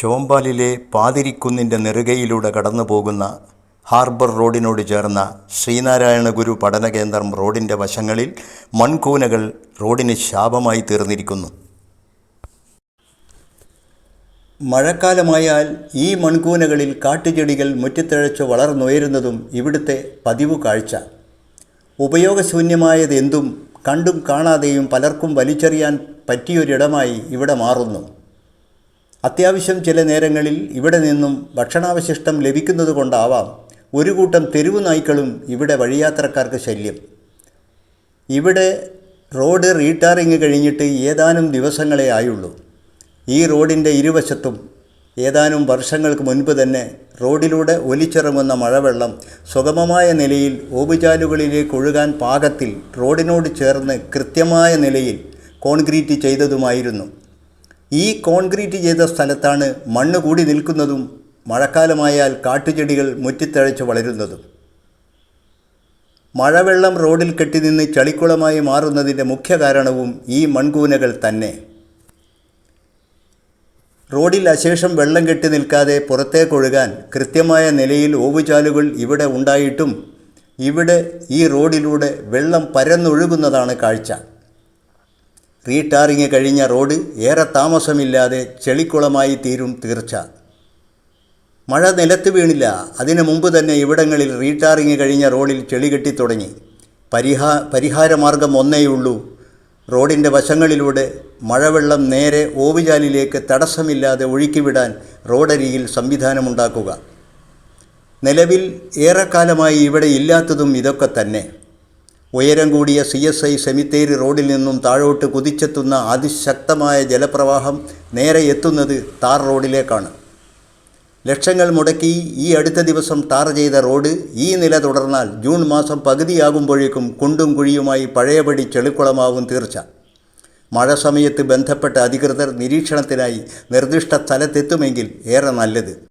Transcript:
ചോമ്പാലിലെ പാതിരിക്കുന്നിന്റെ നെറുകയിലൂടെ കടന്നു പോകുന്ന ഹാർബർ റോഡിനോട് ചേർന്ന ശ്രീനാരായണ ഗുരു പഠന കേന്ദ്രം റോഡിന്റെ വശങ്ങളിൽ മൺകൂനകൾ റോഡിന് ശാപമായി തീർന്നിരിക്കുന്നു. മഴക്കാലമായാൽ ഈ മൺകൂനകളിൽ കാട്ടുചെടികൾ മുറ്റത്തിഴച്ച് വളർന്നുയരുന്നതും ഇവിടുത്തെ പതിവ് കാഴ്ച. ഉപയോഗശൂന്യമായതെന്തും കണ്ടും കാണാതെയും പലർക്കും വലിച്ചെറിയാൻ പറ്റിയൊരിടമായി ഇവിടെ മാറുന്നു. അത്യാവശ്യം ചില നേരങ്ങളിൽ ഇവിടെ നിന്നും ഭക്ഷണാവശിഷ്ടം ലഭിക്കുന്നത് കൊണ്ടാവാം ഒരു കൂട്ടം തെരുവു നായ്ക്കളും ഇവിടെ വഴിയാത്രക്കാർക്ക് ശല്യം. ഇവിടെ റോഡ് റീടാറിങ് കഴിഞ്ഞിട്ട് ഏതാനും ദിവസങ്ങളേ ആയുള്ളൂ. ഈ റോഡിന്റെ ഇരുവശത്തും ഏതാനും വർഷങ്ങൾക്ക് മുൻപ് തന്നെ റോഡിലൂടെ ഒലിച്ചിറങ്ങുന്ന മഴവെള്ളം സുഗമമായ നിലയിൽ ഓവുചാലുകളിലേക്ക് ഒഴുകാൻ പാകത്തിൽ റോഡിനോട് ചേർന്ന് കൃത്യമായ നിലയിൽ കോൺക്രീറ്റ് ചെയ്തതുമായിരുന്നു. ഈ കോൺക്രീറ്റ് ചെയ്ത സ്ഥലത്താണ് മണ്ണ് കൂടി നിൽക്കുന്നതും മഴക്കാലമായാൽ കാട്ടുചെടികൾ മുറ്റിത്തഴച്ച് വളരുന്നതും. മഴവെള്ളം റോഡിൽ കെട്ടിനിന്ന് ചളിക്കുളമായി മാറുന്നതിന്റെ മുഖ്യ കാരണവും ഈ മൺകൂനകൾ തന്നെ. റോഡിൽ അശേഷം വെള്ളം കെട്ടി നിൽക്കാതെ പുറത്തേക്കൊഴുകാൻ കൃത്യമായ നിലയിൽ ഓവുചാലുകൾ ഇവിടെ ഉണ്ടായിട്ടും ഇവിടെ ഈ റോഡിലൂടെ വെള്ളം പരന്നൊഴുകുന്നതാണ് കാഴ്ച. റീടാറിങ് കഴിഞ്ഞ റോഡ് ഏറെ താമസമില്ലാതെ ചെളിക്കുളമായി തീരും തീർച്ച. മഴ നിലത്ത് വീണില്ല. അതിനു മുമ്പ് തന്നെ ഇവിടങ്ങളിൽ റീടാറിങ് കഴിഞ്ഞ റോഡിൽ ചെളി കെട്ടിത്തുടങ്ങി പരിഹാ പരിഹാരമാർഗം ഒന്നേയുള്ളൂ റോഡിന്റെ വശങ്ങളിലൂടെ മഴവെള്ളം നേരെ ഓവുചാലിലേക്ക് തടസ്സമില്ലാതെ ഒഴുക്കിവിടാൻ റോഡരികിൽ സംവിധാനമുണ്ടാക്കുക. നിലവിൽ ഏറെക്കാലമായി ഇവിടെ ഇല്ലാത്തതും ഇതൊക്കെ തന്നെ. ഉയരം കൂടിയ സി എസ് ഐ സെമിത്തേരി റോഡിൽ നിന്നും താഴോട്ട് കുതിച്ചെത്തുന്ന അതിശക്തമായ ജലപ്രവാഹം നേരെ എത്തുന്നത് താർ റോഡിലേക്കാണ്. ലക്ഷങ്ങൾ മുടക്കി ഈ അടുത്ത ദിവസം ടാർ ചെയ്ത റോഡ് ഈ നില തുടർന്നാൽ ജൂൺ മാസം പകുതിയാകുമ്പോഴേക്കും കുണ്ടും കുഴിയുമായി പഴയപടി ചെളിക്കുളമാവും തീർച്ച. മഴ സമയത്ത് ബന്ധപ്പെട്ട അധികൃതർ നിരീക്ഷണത്തിനായി നിർദ്ദിഷ്ട സ്ഥലത്തെത്തുമെങ്കിൽ ഏറെ നല്ലത്.